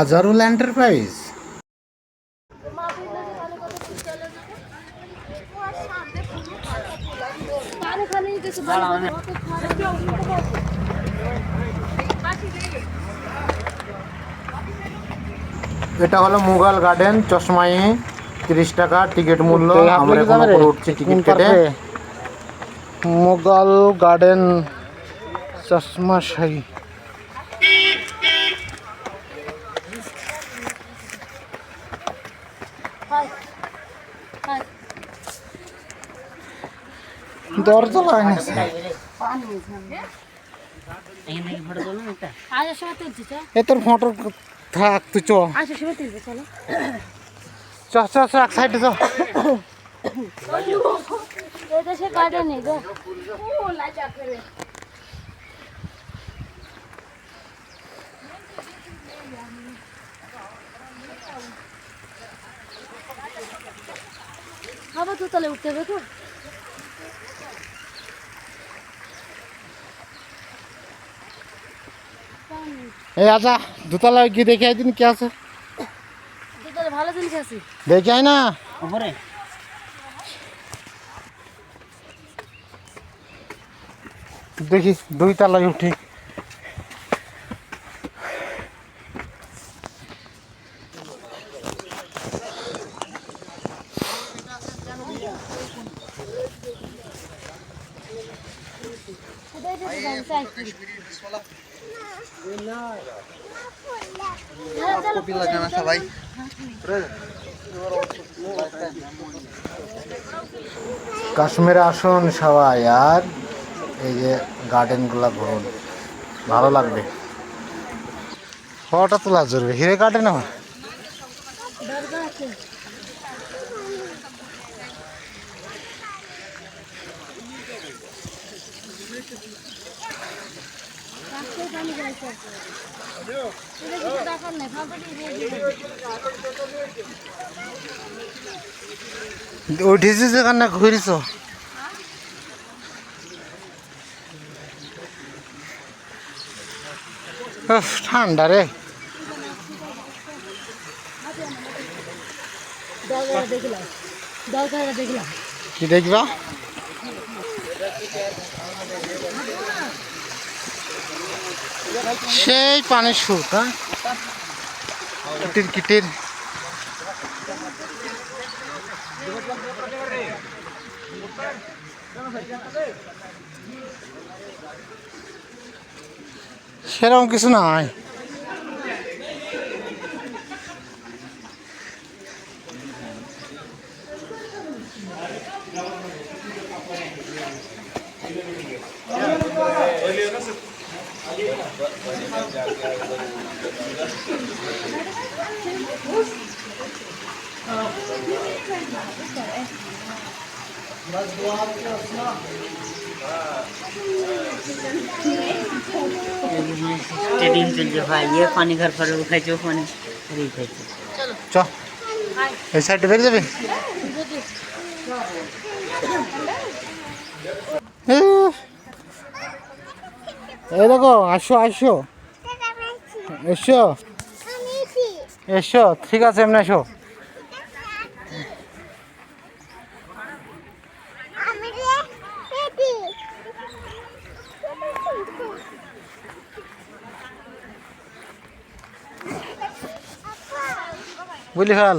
Azharul enterprise এটা হলো Mughal garden চশমাই তিরিশ টাকা টিকিট মূল্য। আমরা এখন উপরে উঠছি টিকিট কেটে। মুঘল গার্ডেন চশমা শাহী দরজা লাগানো আছে। এ তোর ফটো থাক তুই চ। চ চ চ এক সাইডে চ। আবার তো তাহলে উঠতে হবে তো? এই আচ্ছা দোতলায় গিয়ে দেখে আই দিন কি আছে। ভালো জিনিস আছে। দেখে আয় না। দেখি দুই তলায় উঠি। সবাই কাশ্মীরে আসুন সবাই, আর এই যে গার্ডেনগুলো ঘুরুন। ভালো লাগবে। ফটো তোলা জরুরি। হিরে গার্ডেন আমার? যেখানে ঘুরিস উফ, ঠান্ডা রে। কি দেখবা? সেই পানির সুট হ্যাঁ? কিটির সেরকম কিছু নাই। बस ये पानी घर पर उठा जो पानी फ्री थे चलो। चल इस कर दे जाबे এই দেখো আসো আসো। এসো। এসো ঠিক আছে এমনি এসো। বুঝলি ফেল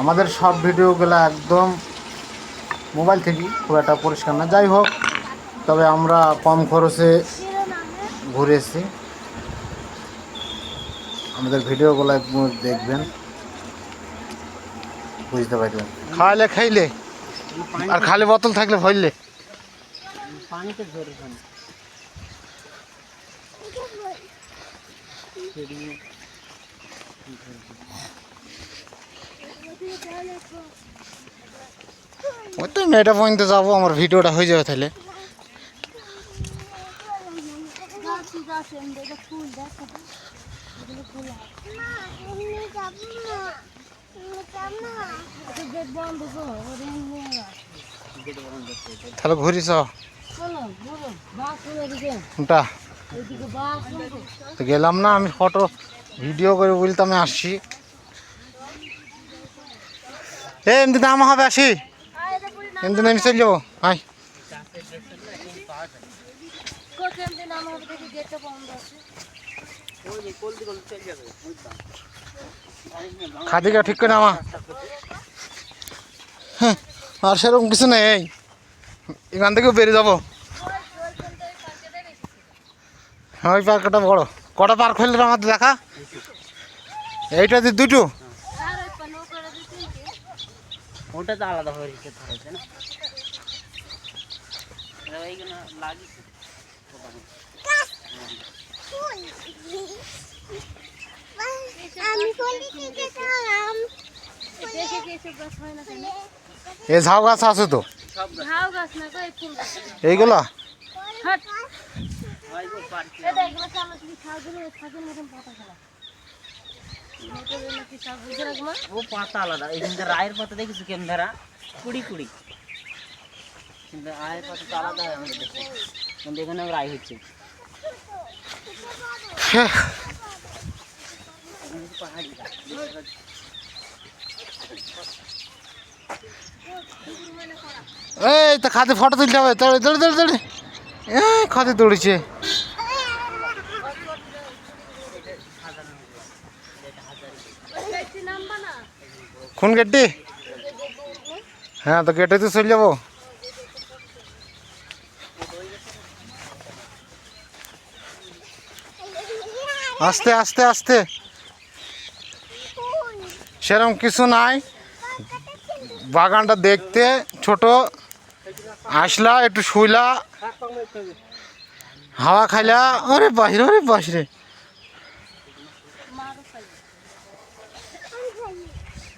আমাদের সব ভিডিওগুলো একদম মোবাইল থেকে খুব একটা পরিষ্কার না। যাই হোক তবে আমরা কম খরচে ঘুরে এসেছি আমাদের ভিডিওগুলো একটু দেখবেন। বুঝতে পারবেন খাইলে খাইলে আর খালি বোতল থাকলে ভরলে। পানিতে ওই তো মেয়েটা পর্যন্ত যাব, আমার ভিডিওটা হয়ে যাবে তাহলে। তাহলে ঘুরিস। ওটা গেলাম না, আমি ফটো ভিডিও করে বলতে আমি আসছি। এমনি দাম হবে আসি। এমনি আমি হাই নাম যে চলে যাবে। বাংলা খাদিকা ঠিক করে নামা। হ্যাঁ, আর সেরকম কিছু নেই এখান থেকে বেরিয়ে যাব। হ্যাঁ ওই পার্কটা বড়। কটা পার্ক হইলে আমাদের দেখা? এইটা দিয়ে দুটো আর ওই পানো করে দিতে ওটা তো আলাদা হয়ে রেখে ধরেছে না? এটা এইগুলো লাগিয়েছে। এ ঝাউ গাছ আছে তো? সব ঝাউ গাছ না। গো এই ফুল গাছ এইগুলা ও পাতা আলাদা। এখানকার রায়ের পাতা দেখেছি কেমন ধারা কুড়ি কুড়ি। কিন্তু রায়ের পাতা আলাদা আমাদের দেশে। কিন্তু এখানে রায় হচ্ছে। হ্যাঁ, এই তো খাতে ফটো তুলতে হবে। দৌড়ে দৌড়ে দৌড়ে। এই খাতে দৌড়েছে। কোন গেটটি হ্যাঁ তো গেটে তো চলে যাব। আস্তে আস্তে আস্তে। সেরকম কিছু নাই। বাগানটা দেখতে ছোট। আসলা, একটু শুইলা। হাওয়া খাইলা। ওরে বাহিরে, ওরে বাহিরে লাই ফুল গাছের গোড়ায় দাঁড়াও কিন্তু পায়রা গেলে কি মুখটা এখানে সব কিছু মোটা মোটা দেয়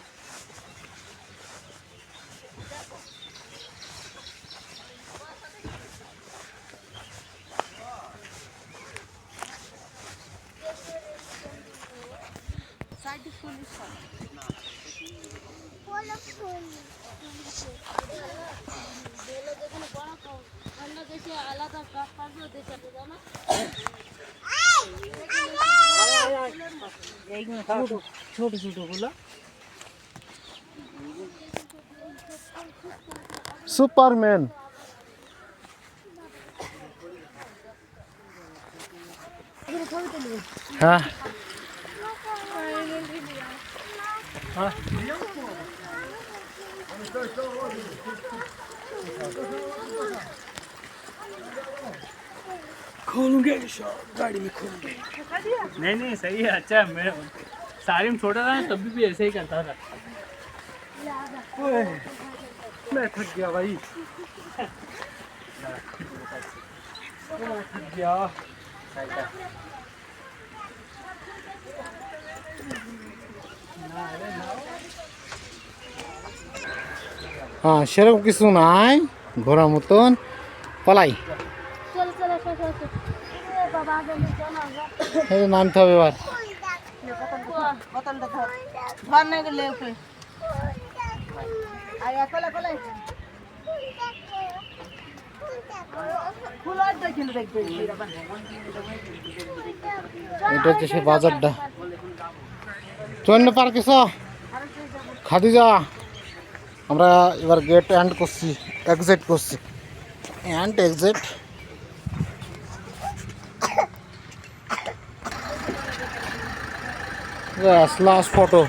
আলাদা গাছ পারবে দেখে জানো এইগুলো खोलूँगे गाड़ी में खोलूँगे। नहीं नहीं सही है अच्छा है मैं सारी में छोटा था तब भी ऐसे ही करता था। मैं थक गया भाई। थक गया। হ্যাঁ সেরকম কিছু নাই ঘোরার মতন। পালাই। নামতে হবে এবার। আর এটা হচ্ছে সে বাজারটা। চন্ন পার্কে চ। খাদিজা আমরা এবার গেট অ্যান্ড করছি এক্সিট করছি। And exit last photo